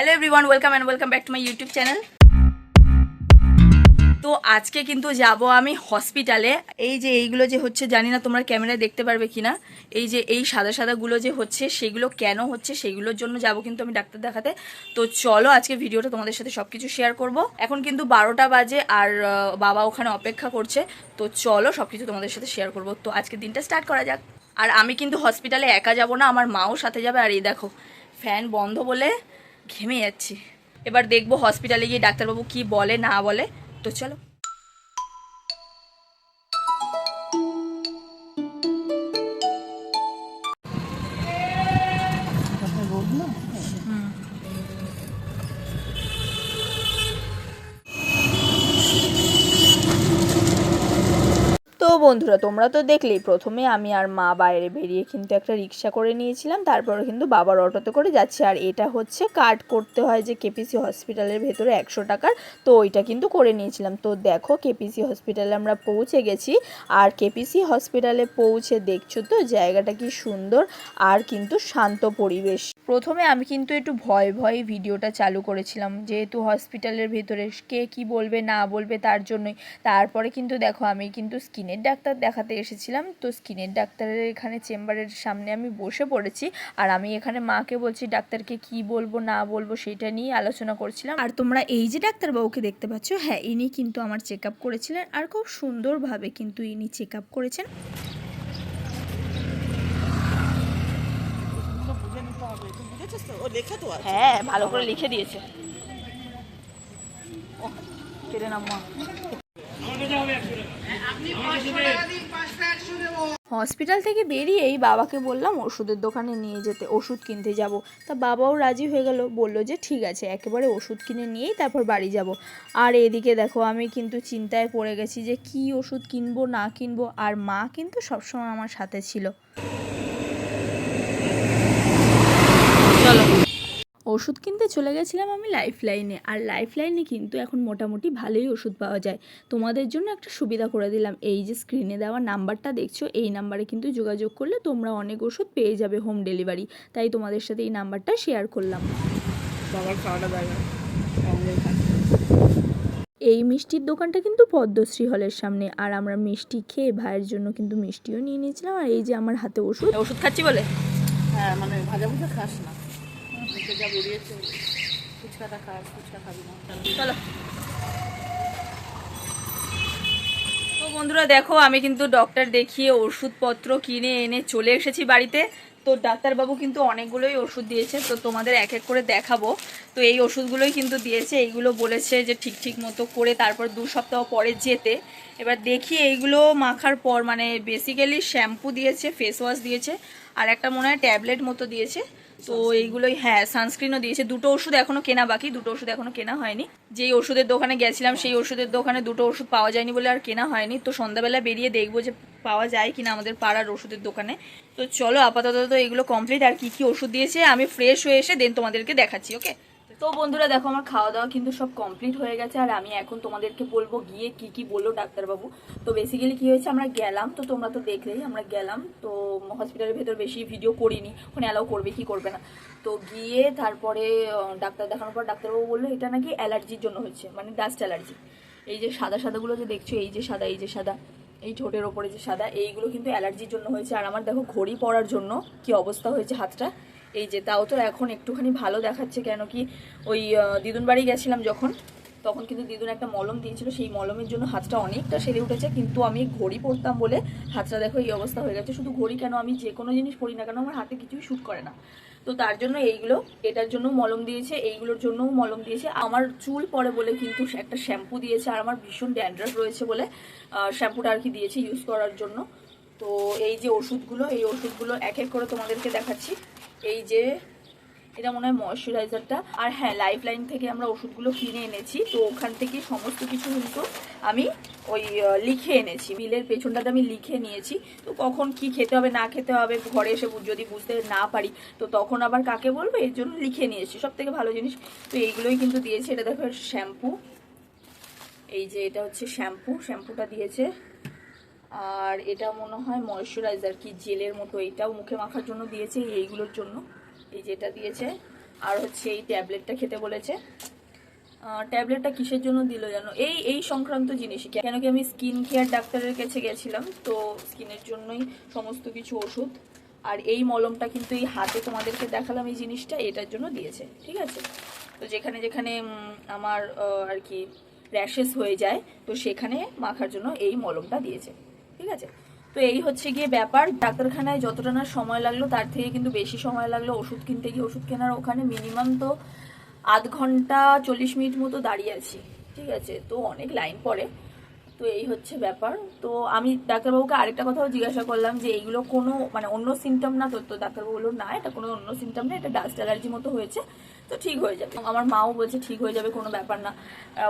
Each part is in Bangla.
Hello everyone welcome and welcome back to my YouTube channel তো আজকে কিন্তু যাব আমি হসপিটালে এই যে এইগুলো যে হচ্ছে, জানি না তোমরা ক্যামেরায় দেখতে পারবে কি না এই যে এই সাদা সাদাগুলো যে হচ্ছে, সেগুলো কেন হচ্ছে, সেগুলোর জন্য যাব কিন্তু আমি ডাক্তার দেখাতে। তো চলো আজকে ভিডিওটা তোমাদের সাথে সব কিছু শেয়ার করব। এখন কিন্তু বারোটা বাজে আর বাবা ওখানে অপেক্ষা করছে। তো চলো সব কিছু তোমাদের সাথে শেয়ার করব। তো আজকে দিনটা স্টার্ট করা যাক। আর আমি কিন্তু হসপিটালে একা যাব না, আমার মাও সাথে যাবে। আর এই দেখো ফ্যান বন্ধ বলে ঘেমে যাচ্ছি। এবার দেখব হসপিটালে গিয়ে ডাক্তারবাবু কি বলে না বলে। তো চলো। বন্ধুরা, তোমরা তো দেখলেই প্রথমে আমি আর মা বাইরে বেরিয়ে কিন্তু একটা রিক্সা করে নিয়েছিলাম, তারপরে কিন্তু বাবার অটোতে করে যাচ্ছে। আর এটা হচ্ছে কার্ড করতে হয় যে কেপিসি হসপিটালের ভেতরে একশো টাকার, তো ওইটা কিন্তু করে নিয়েছিলাম। তো দেখো কেপিসি হসপিটালে আমরা পৌঁছে গেছি, আর কেপিসি হসপিটালে পৌঁছে দেখছ তো জায়গাটা কি সুন্দর আর কিন্তু শান্ত পরিবেশ। প্রথমে আমি কিন্তু একটু ভয় ভয়ে ভিডিওটা চালু করেছিলাম, যেহেতু হসপিটালের ভেতরে কে কি বলবে, না বলবে তার জন্যই। তারপরে কিন্তু দেখো, আমি কিন্তু স্কিনের ডাক্তার দেখাতে এসেছিলাম। তো স্কিনের ডাক্তারের এখানে চেম্বারের সামনে আমি বসে পড়েছি আর আমি এখানে মাকে বলছি, ডাক্তারকে কি বলব, না বলব সেটা নিয়ে আলোচনা করছিলাম। আর তোমরা এই যে ডাক্তারবাবুকে দেখতে পাচ্ছ হ্যাঁ ইনি কিন্তু আমার চেক আপ করেছিলেন আর খুব সুন্দরভাবে কিন্তু ইনি চেক আপ করেছেন বুঝে নিতে হবে তুই বুঝেছিস তো ও লেখা তো আছে। হ্যাঁ ভালো করে লিখে দিয়েছে। কেটে হসপিটাল থেকে বেরিয়েই বাবাকে বললাম ওষুধের দোকানে নিয়ে যেতে ওষুধ কিনতে যাব। তা বাবাও রাজি হয়ে গেল বলল যে ঠিক আছে একেবারে ওষুধ কিনে নিয়েই তারপর বাড়ি যাব। আর এদিকে দেখো আমি কিন্তু চিন্তায় পড়ে গেছি যে কি ওষুধ কিনবো না কিনবো আর মা কিন্তু সবসময় আমার সাথে ছিল। চলো। ওষুধ কিনতে চলে গেছিলাম আমি লাইফ লাইনে আর লাইফ লাইনে কিন্তু এখন মোটামুটি ভালোই ওষুধ পাওয়া যায়। তোমাদের জন্য একটা সুবিধা করে দিলাম। এই যে স্ক্রিনে দেওয়া নাম্বারটা দেখছ এই নাম্বারে কিন্তু যোগাযোগ করলে তোমরা অনেক ওষুধ পেয়ে যাবে হোম ডেলিভারি তাই তোমাদের সাথে এই নাম্বারটা শেয়ার করলাম। বাবার খাওয়াটা এই মিষ্টির দোকানটা কিন্তু পদ্মশ্রী হলের সামনে। আর আমরা মিষ্টি খেয়ে ভাইয়ের জন্য কিন্তু মিষ্টিও নিয়ে নিয়েছিলাম। আর এই যে আমার হাতে ওষুধ। ওষুধ খাচ্ছি বলে? হ্যাঁ মানে ভাজা ভুজা খাস না। তো বন্ধুরা দেখো, আমি কিন্তু ডক্টর দেখিয়ে ওষুধপত্র কিনে এনে চলে এসেছি বাড়িতে। তো ডাক্তারবাবু কিন্তু অনেকগুলোই ওষুধ দিয়েছে, তো তোমাদের এক এক করে দেখাবো। তো এই ওষুধগুলোই কিন্তু দিয়েছে, এইগুলো বলেছে যে ঠিক ঠিক মতো করে তারপর দু সপ্তাহ পরে যেতে। এবার দেখি এইগুলো মাখার পর মানে বেসিক্যালি শ্যাম্পু দিয়েছে ফেস ওয়াশ দিয়েছে, আর একটা মনে হয় ট্যাবলেট মতো দিয়েছে। তো এইগুলোই হ্যাঁ সানস্ক্রিনও দিয়েছে। দুটো ওষুধ এখনও কেনা বাকি, দুটো ওষুধ এখনও কেনা হয়নি। যেই ওষুধের দোকানে গেছিলাম, সেই ওষুধের দোকানে দুটো ওষুধ পাওয়া যায়নি বলে আর কেনা হয়নি। তো সন্ধ্যাবেলা বেরিয়ে দেখব যে পাওয়া যায় কিনা আমাদের পাড়ার ওষুধের দোকানে। তো চলো, আপাতত এগুলো কমপ্লিট আর কি কি ওষুধ দিয়েছে, আমি ফ্রেশ হয়ে এসে দেন তোমাদেরকে দেখাচ্ছি ওকে তো বন্ধুরা দেখো আমার খাওয়া দাওয়া কিন্তু সব কমপ্লিট হয়ে গেছে, আর আমি এখন তোমাদেরকে বলব গিয়ে কি কি বলল ডাক্তারবাবু। তো বেসিক্যালি কি হয়েছে, আমরা গেলাম, তো তোমরা তো দেখলেই আমরা গেলাম, তো হসপিটালের ভেতর বেশি ভিডিও করিনি ওখানে অ্যালাউ করবে কি করবে না। তো গিয়ে তারপরে ডাক্তার দেখানোর পর ডাক্তারবাবু বলল, এটা নাকি অ্যালার্জির জন্য হচ্ছে মানে ডাস্ট অ্যালার্জি এই যে সাদা সাদাগুলো যে দেখছ, এই যে সাদা, এই যে সাদা, এই ঠোঁটের ওপরে যে সাদা, এইগুলো কিন্তু অ্যালার্জির জন্য হয়েছে। আর আমার দেখো ঘড়ি পড়ার জন্য কি অবস্থা হয়েছে হাতটা। এই যে, তাও তো এখন একটুখানি ভালো দেখাচ্ছে কেন কি, ওই দিদুন বাড়ি গেছিলাম যখন, তখন কিন্তু দিদুন একটা মলম দিয়েছিল, সেই মলমের জন্য হাতটা অনেকটা সেরে উঠেছে, কিন্তু আমি ঘড়ি পরতাম বলে হাতটা দেখো এই অবস্থা হয়ে গেছে, শুধু ঘড়ি কেন আমি যে কোনো জিনিস পরি না কেন, আমার হাতে কিছুই শ্যুট করে না। তো তার জন্য এইগুলো, এটার জন্য মলম দিয়েছে, এইগুলোর জন্যও মলম দিয়েছে, আমার চুল পড়ে বলে কিন্তু একটা শ্যাম্পু দিয়েছে, আর আমার ভীষণ ড্যান্ড্রাফ রয়েছে বলে শ্যাম্পুটা আর কি দিয়েছে ইউজ করার জন্য। তো এই যে ওষুধগুলো, এই ওষুধগুলো এক এক করে তোমাদেরকে দেখাচ্ছি। এই যে, এটা মনে হয় ময়শ্চারাইজারটা আর হ্যাঁ লাইফ লাইন থেকে আমরা ওষুধগুলো কিনে এনেছি, তো ওখান থেকে সমস্ত কিছু কিন্তু আমি ওই লিখে এনেছি। বিলের পেছনটাতে আমি লিখে নিয়েছি। তো কখন কি খেতে হবে, না খেতে হবে, ঘরে এসে যদি বুঝতে না পারি, তো তখন আবার কাকে বলব? এর জন্য লিখে নিয়েছি। সব থেকে ভালো জিনিস, তো এইগুলোই কিন্তু দিয়েছে। এটা দেখো শ্যাম্পু এই যে, এটা হচ্ছে শ্যাম্পু শ্যাম্পুটা দিয়েছে আর এটা মনে হয় ময়শ্চারাইজার কি জেলের মতো, এটাও মুখে মাখার জন্য দিয়েছে এইগুলোর জন্য। এই যেটা দিয়েছে, আর হচ্ছে এই ট্যাবলেটটা খেতে বলেছে। ট্যাবলেটটা কিসের জন্য দিল জানো? এই এই সংক্রান্ত জিনিস। কেন কি আমি স্কিন কেয়ার ডাক্তারের কাছে গেছিলাম, তো স্কিনের জন্যই সমস্ত কিছু ওষুধ। আর এই মলমটা কিন্তু এই হাতে তোমাদেরকে দেখালাম এই জিনিসটা, এটার জন্য দিয়েছে, ঠিক আছে? তো যেখানে যেখানে আমার আর কি র্যাশেস হয়ে যায়, তো সেখানে মাখার জন্য এই মলমটা দিয়েছে। ঠিক আছে? তো এই হচ্ছে গিয়ে ব্যাপার। ডাক্তারখানায় যতটা না সময় লাগল, তার থেকে কিন্তু বেশি সময় লাগল ওষুধ কিনতে গিয়ে। ওষুধ কেনার ওখানে মিনিমাম তো আধ ঘণ্টা চল্লিশ মিনিট মতো দাঁড়িয়ে আছি, ঠিক আছে? তো অনেক লাইন পড়ে। তো এই হচ্ছে ব্যাপার। তো আমি ডাক্তারবাবুকে আরেকটা কথাও জিজ্ঞাসা করলাম যে, এইগুলো কোনো মানে অন্য সিমটম না, তো তো ডাক্তারবাবু বলল না, এটা কোনো অন্য সিমটম না, এটা ডাস্ট অ্যালার্জি মতো হয়েছে, তো ঠিক হয়ে যাবে। আমার মাও বলছে, ঠিক হয়ে যাবে, কোনো ব্যাপার না।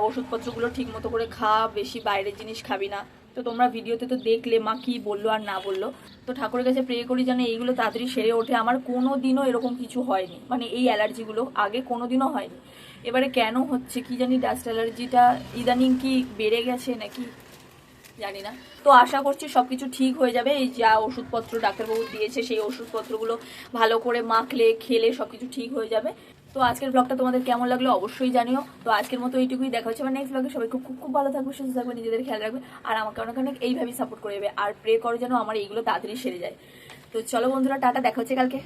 ওষুধপত্রগুলো ঠিক মতো করে খা, বেশি বাইরের জিনিস খাবি না। তো তোমরা ভিডিওতে তো দেখলে, মা কি বলল আর না বলল। তো ঠাকুরের কাছে প্রে করি যেন এইগুলো তাড়াতাড়ি সেরে ওঠে। আমার কোনো দিনও এরকম কিছু হয়নি। মানে এই অ্যালার্জিগুলো আগে কোনো দিনও হয়নি। এবারে কেন হচ্ছে কি জানি ডাস্ট অ্যালার্জিটা ইদানিং কি বেড়ে গেছে নাকি জানি না। তো আশা করছি সব কিছু ঠিক হয়ে যাবে। এই যা ওষুধপত্র ডাক্তারবাবু দিয়েছে, সেই ওষুধপত্রগুলো ভালো করে মাখলে, খেলে সব কিছু ঠিক হয়ে যাবে। তো আজকের ব্লগটা তোমাদের কেমন লাগল অবশ্যই জানিও। তো আজকের মতো এইটুকুই, দেখা হচ্ছে আমার নেক্সট ব্লগে সবাই খুব খুব খুব ভালো থাকবে, সুস্থ থাকবে, নিজেদের খেয়াল রাখবে। আর আমাকে অনেক অনেক এইভাবেই সাপোর্ট করে আর প্রে করো যেন আমার এইগুলো তাড়াতাড়ি সেরে যায়। তো চলো বন্ধুরা, টাটা, দেখা হচ্ছে কালকে।